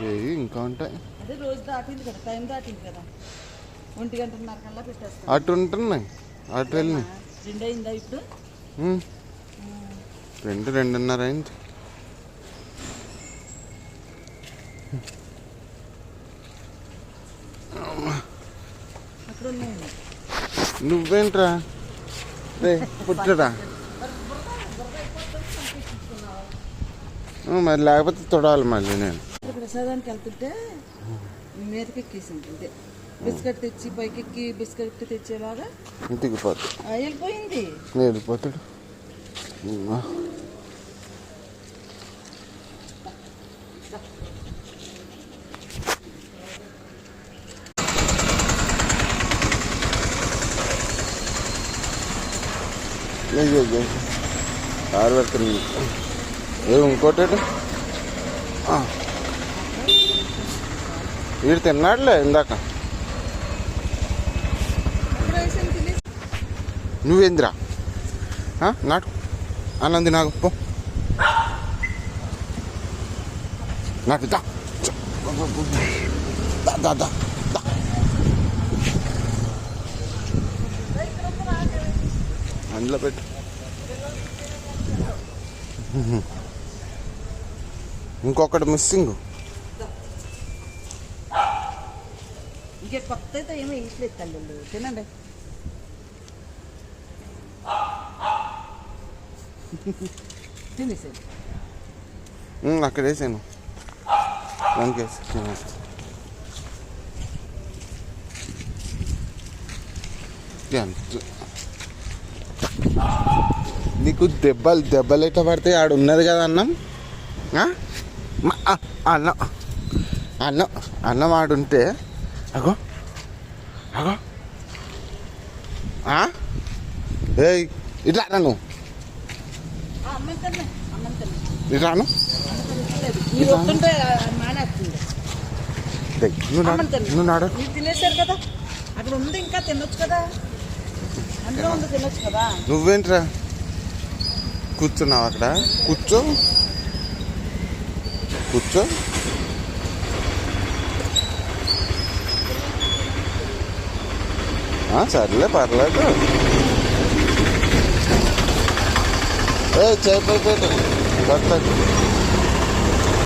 ఏవి ఇంకా ఉంటాయి. అదే రోజు దాటింది కదా టైం దాటింది కదా. ఒంటి గంటన్నర కల్లా అటు ఉంటున్నాయి అటు వెళ్ళినాయి. రెండు అయిందా ఇప్పుడు ఉమ్. రెండు రెండున్నర అయింది. అక్కడ నువ్వేంట్రా? రే మరి లేకపోతే తొడాలి మళ్ళీ నేను. ప్రసాదానికి వెళ్తుంటే మీదకి ఎక్కేసింది అంతే. బిస్కెట్ తెచ్చి పైకి ఎక్కి బిస్కెట్ తెచ్చేలాగా ఇంటికి పోతా వెళ్ళిపోయింది. వెళ్ళిపోతాడు. అయ్యో ఆరు పెడుతుంది ఏ ఇంకోటి వీడు తిన్నాడులే ఇందాక. నువ్వేందిరా? నాటు. అన్నంది నాకు పో. నాటు దా. దా దా దా దా. అందులో పెట్టు. ఇంకొకటి మిస్సింగ్. ఇంకే కొత్త అయితే ఏమీ వేయట్లేదు తల్లి తినండి తినేసేది అక్కడ వేసాను దానికి నీకు దెబ్బలు దెబ్బలు ఎట్లా పడితే ఆడు ఉన్నది కదా అన్నం అన్నం అన్నం అన్నం ఆడుంటే అగో అగో? ఏయ్ ఇట్లా ఇట్లాను వస్తుంటే మానేస్తుంది నువ్వు నాడు నువ్వు నాడు తినేసారు కదా అక్కడ ఉంది ఇంకా తినొచ్చు కదా అందులో ఉంది తినొచ్చు కదా నువ్వేంట్రా కూర్చున్నావు అక్కడ కూర్చో కూర్చో సర్లే పర్లేదు ఏ చేప కొత్త